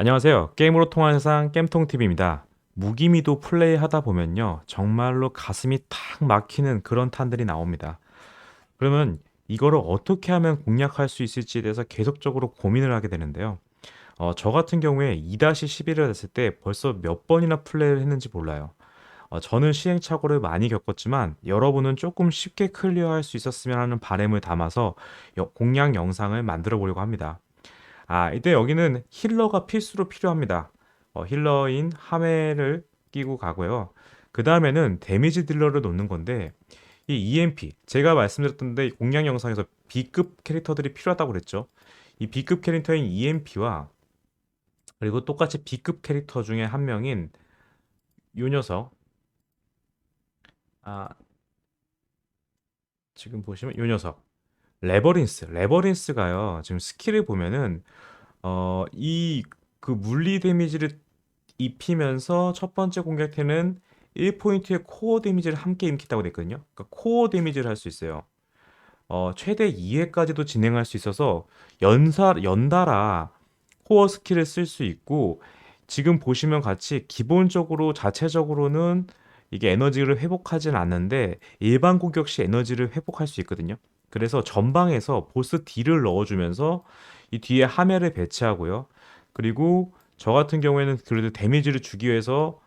안녕하세요. 게임으로 통하는 세상 겜통TV입니다. 무기미도 플레이하다 보면요. 정말로 가슴이 탁 막히는 그런 탄들이 나옵니다. 그러면 이거를 어떻게 하면 공략할 수 있을지에 대해서 계속적으로 고민을 하게 되는데요. 어, 저 같은 경우에 2-11을 했을 때 벌써 몇 번이나 플레이를 했는지 몰라요. 어, 저는 시행착오를 많이 겪었지만 여러분은 조금 쉽게 클리어할 수 있었으면 하는 바람을 담아서 여- 공략 영상을 만들어 보려고 합니다. 아, 이때 여기는 힐러가 필수로 필요합니다. 어, 힐러인 하메를 끼고 가고요. 그 다음에는 데미지 딜러를 놓는 건데, 이 EMP, 제가 말씀드렸던데 이 공략 영상에서 B급 캐릭터들이 필요하다고 그랬죠. 이 B급 캐릭터인 EMP와 그리고 똑같이 B급 캐릭터 중에 한 명인 요 녀석, 아, 지금 보시면 요 녀석, 레버린스, 레버린스가요. 지금 스킬을 보면은 어, 이 그 물리 데미지를 입히면서 첫 번째 공격에는 1포인트의 코어 데미지를 함께 입힌다고 됐거든요. 그러니까 코어 데미지를 할 수 있어요. 어, 최대 2회까지도 진행할 수 있어서 연사, 연달아 코어 스킬을 쓸 수 있고 지금 보시면 같이 기본적으로 자체적으로는 이게 에너지를 회복하진 않는데 일반 공격 시 에너지를 회복할 수 있거든요. 그래서 전방에서 보스 딜을 넣어주면서 이 뒤에 하멜을 배치하고요. 그리고 저 같은 경우에는 그래도 데미지를 주기 위해서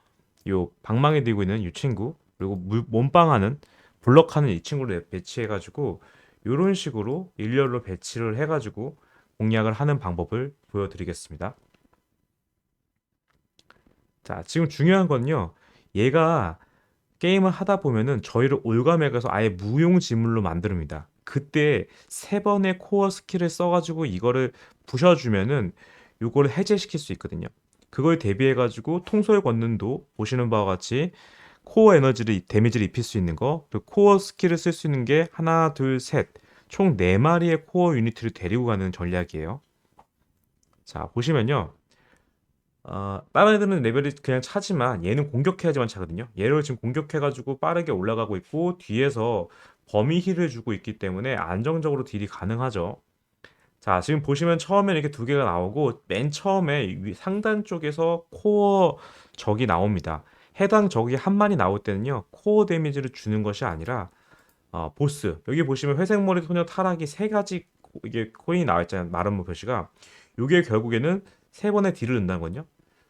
요 방망이 들고 있는 이 친구 그리고 물- 몸빵하는 블럭하는 이 친구를 배치해가지고 이런 식으로 일렬로 배치를 해가지고 공략을 하는 방법을 보여드리겠습니다. 자, 지금 중요한 건요. 얘가 게임을 하다 보면은 저희를 올가매가서 아예 무용지물로 만듭니다. 그때 세 번의 코어 스킬을 써 가지고 이거를 부셔 주면은 요거를 해제시킬 수 있거든요. 그걸 대비해 가지고 통솔 권능도 보시는 바와 같이 코어 에너지를 데미지를 입힐 수 있는 거, 그 코어 스킬을 쓸 수 있는 게 하나, 둘, 셋, 총네 마리의 코어 유니트를 데리고 가는 전략이에요. 자, 보시면요. 어, 다른 애들은 레벨이 그냥 차지만 얘는 공격해야지만 차거든요. 얘를 지금 공격해가지고 빠르게 올라가고 있고 뒤에서 범위 힐을 주고 있기 때문에 안정적으로 딜이 가능하죠. 자, 지금 보시면 처음에 이렇게 두 개가 나오고 맨 처음에 위- 상단 쪽에서 코어 적이 나옵니다. 해당 적이 한 마리 나올 때는요, 코어 데미지를 주는 것이 아니라 어, 보스 여기 보시면 회색 머리 소녀 타락이 세 가지 코- 이게 코인이 나와 있잖아요. 마름모 표시가 이게 결국에는 세 번의 딜을 넣는다는 거요.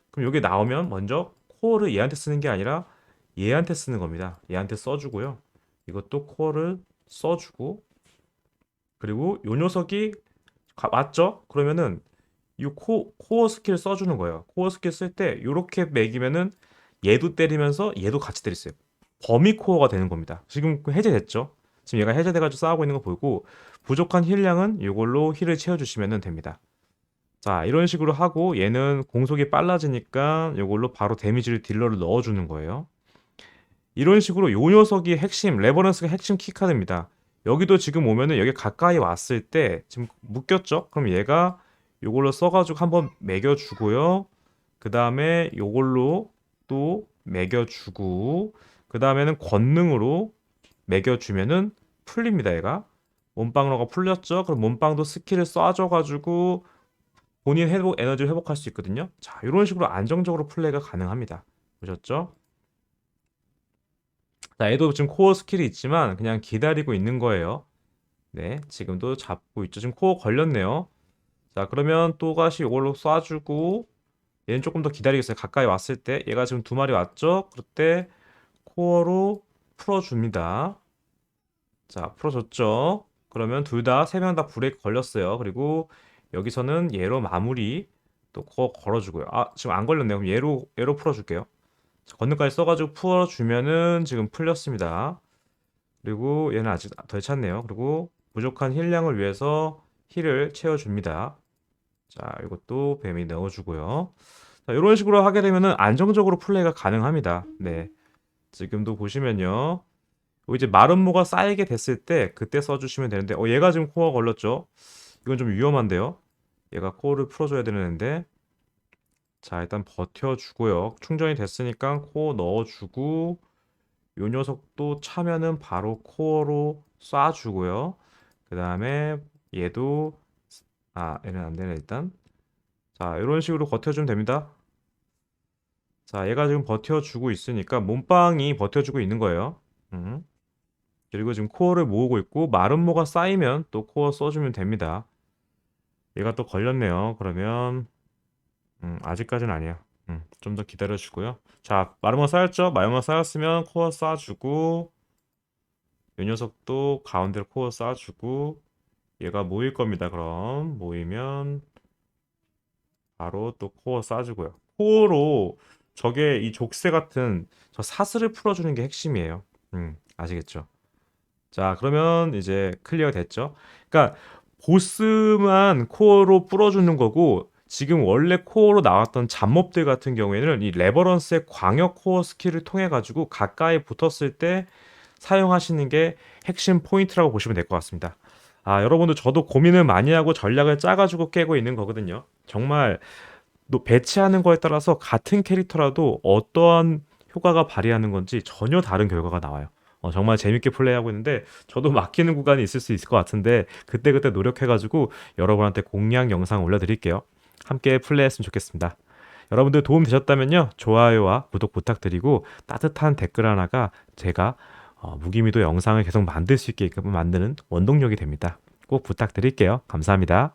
그럼 여기 나오면 먼저 코어를 얘한테 쓰는 게 아니라 얘한테 쓰는 겁니다. 얘한테 써주고요. 이것도 코어를 써주고 그리고 요 녀석이 가- 맞죠? 그러면은 이 코, 코어 스킬 써주는 거예요. 코어 스킬 쓸 때 이렇게 매기면은 얘도 때리면서 얘도 같이 있어요. 범위 코어가 되는 겁니다. 지금 그 해제됐죠? 지금 얘가 해제돼가지고 싸우고 있는 거 보고 부족한 힐량은 이걸로 힐을 채워주시면 됩니다. 자, 이런 식으로 하고 얘는 공속이 빨라지니까 이걸로 바로 데미지를 딜러를 넣어주는 거예요. 이런 식으로 요 녀석이 핵심, 레버런스가 핵심 키카드입니다. 여기도 지금 오면은 여기 가까이 왔을 때 지금 묶였죠? 그럼 얘가 요걸로 써가지고 한번 매겨주고요. 그 다음에 요걸로 또 매겨주고 그 다음에는 권능으로 매겨주면은 풀립니다. 얘가 몸빵로가 풀렸죠? 그럼 몸빵도 스킬을 쏴줘가지고 본인 회복 에너지를 회복할 수 있거든요. 자, 이런 식으로 안정적으로 플레이가 가능합니다. 보셨죠? 자, 얘도 지금 코어 스킬이 있지만 그냥 기다리고 있는 거예요. 네, 지금도 잡고 있죠. 지금 코어 걸렸네요. 자, 그러면 또다시 이걸로 쏴주고 얘는 조금 더 기다리겠어요. 가까이 왔을 때 얘가 지금 두 마리 왔죠? 그럴 때 코어로 풀어줍니다. 자, 풀어줬죠? 그러면 둘 다, 세 명 다 브레이크 걸렸어요. 그리고 여기서는 얘로 마무리 또 거, 걸어주고요. 아, 지금 안 걸렸네요. 그럼 얘로, 얘로 풀어줄게요. 자, 건능까지 써가지고 풀어주면은 지금 풀렸습니다. 그리고 얘는 아직 덜 찼네요. 그리고 부족한 힐량을 위해서 힐을 채워줍니다. 자, 이것도 뱀이 넣어주고요. 자, 이런 식으로 하게 되면은 안정적으로 플레이가 가능합니다. 네. 지금도 보시면요. 요 이제 마름모가 쌓이게 됐을 때 그때 써주시면 되는데, 어, 얘가 지금 코어 걸렸죠? 이건 좀 위험한데요. 얘가 코어를 풀어줘야 되는데, 자, 일단 버텨주고요. 충전이 됐으니까 코어 넣어주고, 요 녀석도 차면은 바로 코어로 쏴주고요. 그 다음에 얘도, 아, 얘는 안 되네, 일단. 자, 이런 식으로 버텨주면 됩니다. 자, 얘가 지금 버텨주고 있으니까 몸빵이 버텨주고 있는 거예요. 음. 그리고 지금 코어를 모으고 있고 마름모가 쌓이면 또 코어 써주면 됩니다. 얘가 또 걸렸네요. 그러면 음, 아직까지는 아니야. 음, 좀 더 기다려 주고요. 자, 마름모 쌓였죠? 마름모 쌓였으면 코어 쌓아주고 이 녀석도 가운데로 코어 쌓아주고 얘가 모일 겁니다. 그럼 모이면 바로 또 코어 쌓아주고요. 코어로 저게 이 족쇄 같은 저 사슬을 풀어주는 게 핵심이에요. 음, 아시겠죠? 자, 그러면 이제 클리어 됐죠? 그러니까 보스만 코어로 풀어주는 거고 지금 원래 코어로 나왔던 잡몹들 같은 경우에는 이 레버런스의 광역 코어 스킬을 통해 가지고 가까이 붙었을 때 사용하시는 게 핵심 포인트라고 보시면 될 것 같습니다. 아, 여러분도 저도 고민을 많이 하고 전략을 짜가지고 깨고 있는 거거든요. 정말 또 배치하는 거에 따라서 같은 캐릭터라도 어떠한 효과가 발휘하는 건지 전혀 다른 결과가 나와요. 어, 정말 재밌게 플레이하고 있는데 저도 막히는 구간이 있을 수 있을 것 같은데 그때그때 노력해가지고 여러분한테 공략 영상 올려드릴게요. 함께 플레이했으면 좋겠습니다. 여러분들 도움 되셨다면요 좋아요와 구독 부탁드리고 따뜻한 댓글 하나가 제가 어, 무기미도 영상을 계속 만들 수 있게끔 만드는 원동력이 됩니다. 꼭 부탁드릴게요. 감사합니다.